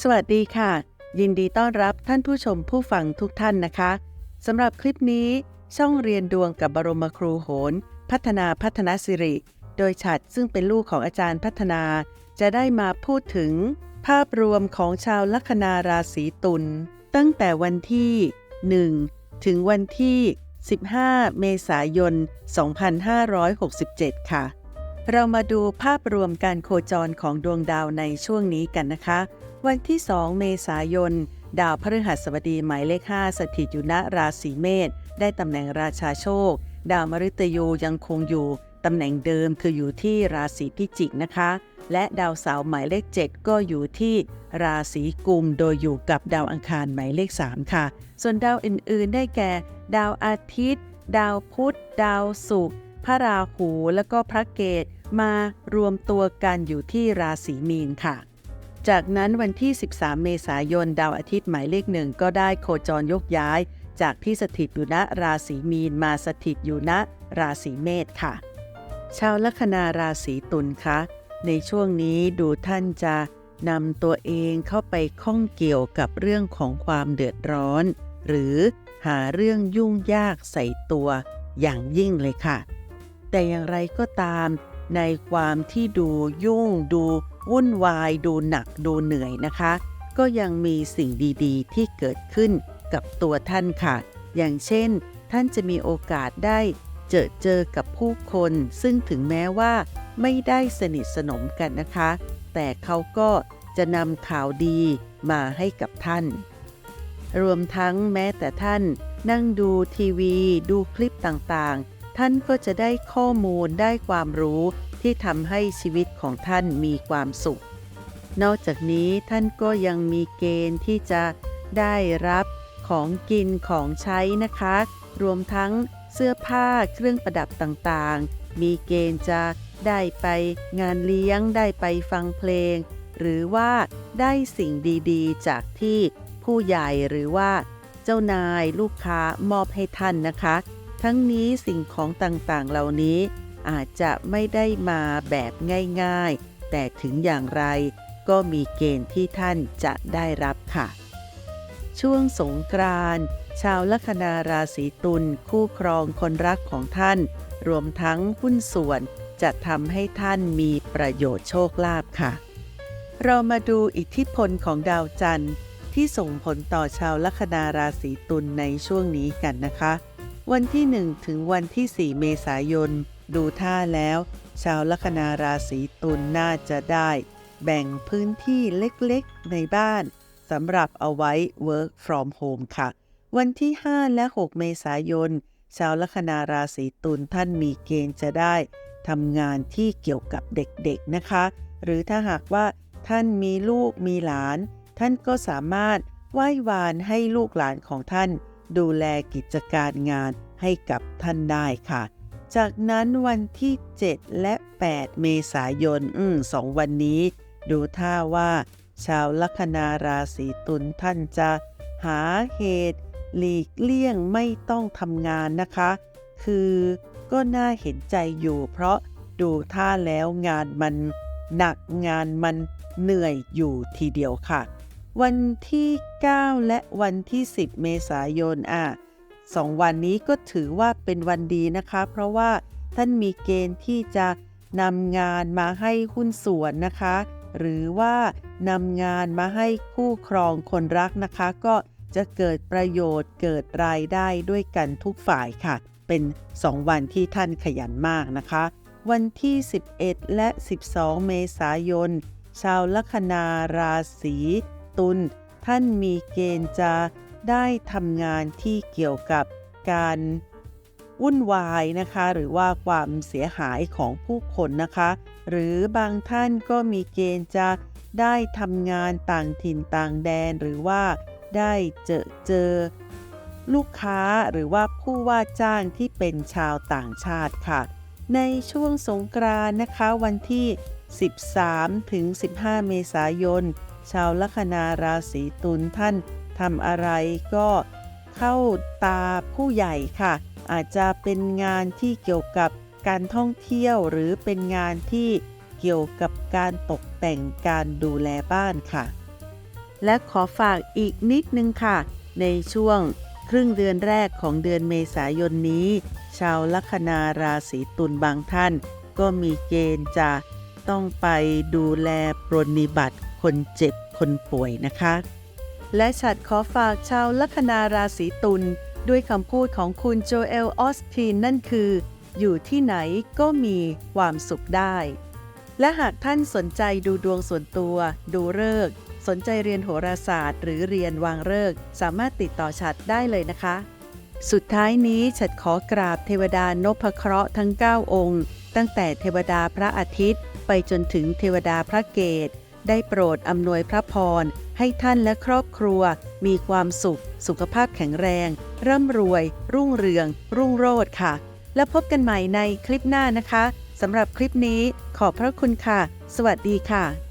สวัสดีค่ะ ยินดีต้อนรับท่านผู้ชมผู้ฟังทุกท่านนะคะสำหรับคลิปนี้ ช่องเรียนดวงกับบรมครูโหน พัฒนาพัฒนาสิริ โดยฉัดซึ่งเป็นลูกของอาจารย์พัฒนา จะได้มาพูดถึง ภาพรวมของชาวลัคนาราศีตุลตั้งแต่วันที่ 1 ถึงวันที่ 15 เมษายน 2567 ค่ะ เรามาดูภาพรวมการโคจรของดวงดาวในช่วงนี้กันนะคะ วันที่ 2 เมษายน ดาวพฤหัสบดีหมายเลข 5 สถิตอยู่ณราศีเมษได้ตำแหน่งราชาโชค ดาวมฤตยูยังคงอยู่ตำแหน่งเดิมคืออยู่ที่ราศีพิจิกนะคะ และดาวเสาร์หมายเลข 7 ก็อยู่ที่ราศีกุมโดยอยู่กับดาวอังคารหมายเลข 3 ค่ะ ส่วนดาวอื่นๆ ได้แก่ ดาวอาทิตย์ ดาวพุธ ดาวศุกร์พระราหูและก็พระเกตมารวมตัวกันอยู่ที่ราศีมีนค่ะ จากนั้นวันที่ 13 เมษายน ดาวอาทิตย์หมายเลขหนึ่งก็ได้โคจรยกย้าย จากที่สถิตอยู่ณราศีมีนมาสถิตอยู่ณราศีเมษค่ะ ชาวลัคนาราศีตุลคะ ในช่วงนี้ดูท่านจะนำตัวเองเข้าไปข้องเกี่ยวกับเรื่องของความเดือดร้อน หรือหาเรื่องยุ่งยากใส่ตัวอย่างยิ่งเลยค่ะ แต่อย่างไรก็ตามในความที่ดูยุ่งดู วุ่นวายดูหนักดูเหนื่อยนะคะ ก็ยังมีสิ่งดีๆ ที่เกิดขึ้นกับตัวท่านค่ะ อย่างเช่น ท่านจะมีโอกาสได้เจอเจอกับผู้คน ซึ่งถึงแม้ว่าไม่ได้สนิทสนมกันนะคะ แต่เขาก็จะนำข่าวดีมาให้กับท่าน รวมทั้งแม้แต่ท่านนั่งดูทีวี ดูคลิปต่างๆ ท่านก็จะได้ข้อมูลได้ความรู้ ที่ทำให้ชีวิตของท่านมีความสุข นอกจากนี้ท่านก็ยังมีเกณฑ์ที่จะได้รับของกินของใช้นะคะ รวมทั้งเสื้อผ้าเครื่องประดับต่างๆ มีเกณฑ์จะได้ไปงานเลี้ยงได้ไปฟังเพลง หรือว่าได้สิ่งดีๆ จากที่ผู้ใหญ่หรือว่า เจ้านายลูกค้ามอบให้ท่านนะคะ ทั้งนี้สิ่งของต่างๆเหล่านี้ อาจจะไม่ได้มาแบบง่ายๆ แต่ถึงอย่างไรก็มีเกณฑ์ที่ท่านจะได้รับค่ะ ช่วงสงกรานต์ชาวลัคนาราศีตุลคู่ครองคนรักของท่าน รวมทั้งหุ้นส่วนจะทำให้ท่านมีประโยชน์โชคลาภค่ะ เรามาดูอิทธิพลของดาวจันทร์ที่ส่งผลต่อชาวลัคนาราศีตุลในช่วงนี้กันนะคะ วันที่ 1 ถึงวันที่ 4 เมษายน ดูท่าแล้ว ชาวลัคนาราศีตุลน่าจะได้ แบ่งพื้นที่เล็กๆในบ้านสำหรับเอาไว้ work from home ค่ะ วันที่ 5 และ 6 เมษายน ชาวลัคนาราศีตุลท่านมีเกณฑ์จะได้ทำงานที่เกี่ยวกับเด็กๆนะคะ หรือถ้าหากว่าท่านมีลูกมีหลาน ท่านก็สามารถไหว้วานให้ลูกหลานของท่าน ดูแลกิจการงานให้กับท่านได้ค่ะ จากนั้นวันที่ 7 และ 8 เมษายนอืมสองวันนี้ ดูท่าว่า ชาวลัคนาราศีตุลท่านจะหาเหตุ หลีกเลี่ยงไม่ต้องทำงานนะคะ คือก็น่าเห็นใจอยู่ เพราะดูท่าแล้วงานมันหนักงานมันเหนื่อยอยู่ทีเดียวค่ะ วันที่ 9 และวันที่ 10 เมษายนอะ สองวันนี้ก็ถือว่าเป็นวันดีนะคะ เพราะว่าท่านมีเกณฑ์ที่จะนำงานมาให้หุ้นส่วนนะคะ หรือว่านำงานมาให้คู่ครองคนรักนะคะ ก็จะเกิดประโยชน์เกิดรายได้ด้วยกันทุกฝ่ายค่ะ เป็น 2 วันที่ท่านขยันมากนะคะ วันที่ 11 และ 12 เมษายน ชาวลัคนาราศีตุลท่านมีเกณฑ์จะ ได้ทำงานที่เกี่ยวกับการวุ่นวายนะคะ หรือว่าความเสียหายของผู้คนนะคะ หรือบางท่านก็มีเกณฑ์จะได้ทำงานต่างถิ่นต่างแดน หรือว่าได้เจอเจอลูกค้าหรือว่าผู้ว่าจ้างที่เป็นชาวต่างชาติค่ะ ในช่วงสงกรานต์นะคะวันที่ 13 ถึง 15 เมษายน ชาวลัคนาราศีตุลท่าน ทำอะไรก็เข้าตาผู้ใหญ่ค่ะ อาจจะเป็นงานที่เกี่ยวกับการท่องเที่ยวหรือเป็นงานที่เกี่ยวกับการตกแต่งการดูแลบ้านค่ะ และขอฝากอีกนิดนึงค่ะ ในช่วงครึ่งเดือนแรกของเดือนเมษายนนี้ ชาวลัคนาราศีตุลบางท่าน ก็มีเกณฑ์จะต้องไปดูแลปรนนิบัติคนเจ็บคนป่วยนะคะ และฉัดขอฝากชาวลัคนาราศีตุลด้วยคำพูดของคุณโจเอลออสทีนนั่นคือ อยู่ที่ไหนก็มีความสุขได้ และหากท่านสนใจดูดวงส่วนตัว ดูเลิกสนใจเรียนโหราศาสตร์ หรือเรียนวางเลิกสามารถติดต่อฉัดได้เลยนะคะ สุดท้ายนี้ฉัดขอกราบเทวดานพเคราะห์ทั้ง 9 องค์ ตั้งแต่เทวดาพระอาทิตย์ ไปจนถึงเทวดาพระเกต ได้โปรดอำนวยพระพร ให้ท่านและครอบครัว มีความสุข สุขภาพแข็งแรง ร่ำรวย รุ่งเรือง รุ่งโรจน์ค่ะ แล้วพบกันใหม่ในคลิปหน้านะคะสำหรับคลิปนี้ขอบพระคุณค่ะ สวัสดีค่ะ